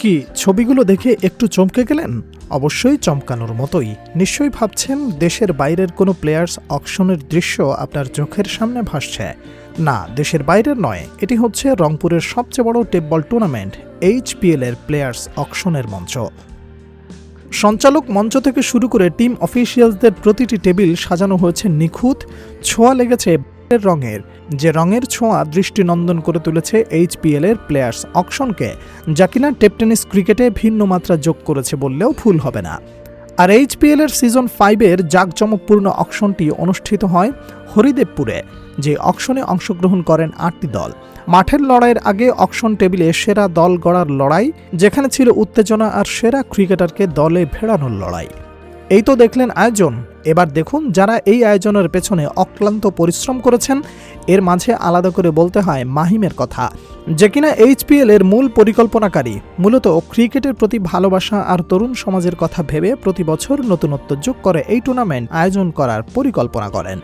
কি ছবিগুলো দেখে একটু চমকে গেলেন? অবশ্যই চমকানোর মতোই। নিশ্চয়ই ভাবছেন দেশের বাইরের কোনো প্লেয়ার্স অকশনের দৃশ্য আপনার চোখের সামনে ভাসছে। না, দেশের বাইরের নয়। এটি হচ্ছে রংপুরের সবচেয়ে বড় টেপবল টুর্নামেন্ট এইচপিএল এর প্লেয়ার্স অকশনের মঞ্চ। সঞ্চালক মঞ্চ থেকে শুরু করে টিম অফিসিয়ালসদের প্রতিটি টেবিল সাজানো হয়েছে নিখুঁত। ছোঁয়া লেগেছে রঙের। যে রঙের ছোঁয়া দৃষ্টিনন্দন করে তুলেছে এইচপিএল এর প্লেয়ার্স অকশনকে, যা কিনা টেপটেনিস ক্রিকেটে ভিন্ন মাত্রা যোগ করেছে বললেও ভুল হবে না। আর এইচপিএল এর সিজন ফাইভের জাঁকজমকপূর্ণ অকশনটি অনুষ্ঠিত হয় হরিদেবপুরে, যে অকশনে অংশগ্রহণ করেন আটটি দল। মাঠের লড়াইয়ের আগে অকশন টেবিলে সেরা দল গড়ার লড়াই, যেখানে ছিল উত্তেজনা আর সেরা ক্রিকেটারকে দলে ভেড়ানোর লড়াই। এই তো দেখলেন আয়োজন। এবার দেখুন যারা এই আয়োজনের পেছনে অক্লান্ত পরিশ্রম করেছেন, এর মাঝে আলাদা করে বলতে হয় মাহিমের কথা। যে কিনা এইচপিএল এর মূল পরিকল্পনাকারী, মূলত ক্রিকেটের প্রতি ভালোবাসা আর তরুণ সমাজের কথা ভেবে প্রতি বছর নতুনত্ব যোগ করে এই টুর্নামেন্ট আয়োজন করার পরিকল্পনা করেন।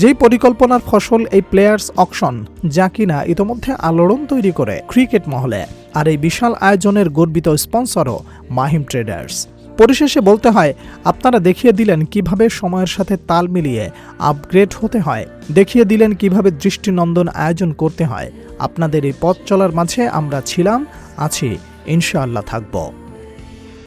যেই পরিকল্পনার ফসল এই প্লেয়ার্স অকশন, যা কিনা ইতোমধ্যে আলোড়ন তৈরি করে ক্রিকেট মহলে, আর এই বিশাল আয়োজনের গর্বিত স্পন্সরও মাহিম ট্রেডার্স। পরিশেষে বলতে হয়, আপনারা দেখিয়ে দিলেন কীভাবে সময়ের সাথে তাল মিলিয়ে আপগ্রেড হতে হয়। দেখিয়ে দিলেন কীভাবে দৃষ্টিনন্দন আয়োজন করতে হয়। আপনাদের এই পথ চলার মাঝে আমরা ছিলাম, আছি, ইনশাআল্লাহ থাকব।